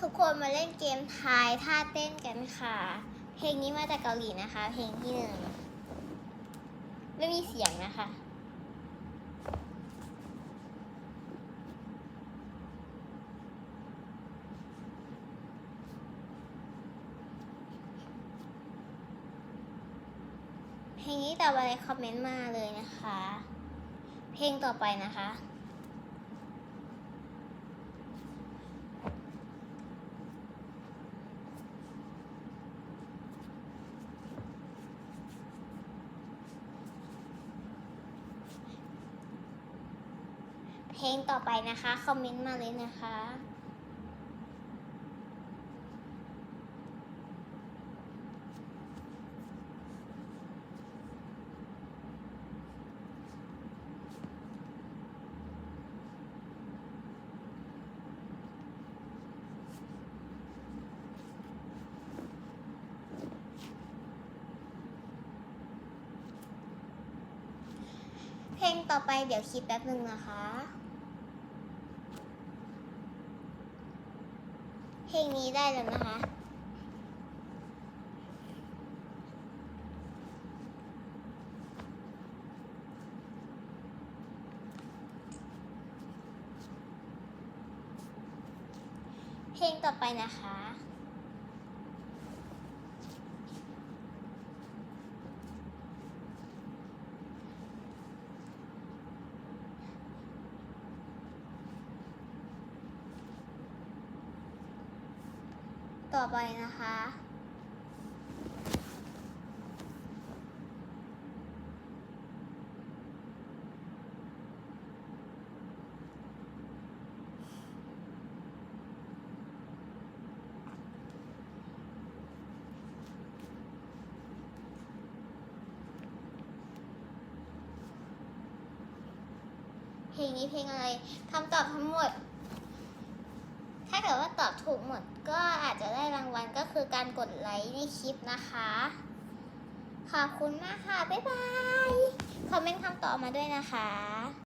ทุกคนมาเล่นเกมทายท่าเต้นกันค่ะ เพลงนี้มาจากเกาหลีนะคะ เพลงที่หนึ่งไม่มีเสียงนะคะ เพลงนี้ตอบอะไรคอมเมนต์มาเลยนะคะ เพลงต่อไปนะคะ เพลงต่อไปนะคะ คอมเมนต์มาเลยนะคะเพลงต่อไปเดี๋ยวคิดแป๊บหนึ่งนะคะ เพลงนี้ได้แล้วนะคะ เพลงต่อไปนะคะ ต่อไปนะคะ เพลงนี้เพลงอะไรคำตอบทั้งหมด ถ้าเกิดว่า ตอบถูกหมดก็อาจจะได้รางวัลก็คือการกดไลค์ในคลิปนะคะ ขอบคุณมากค่ะ บ๊ายบาย คอมเมนต์คำตอบมาด้วยนะคะ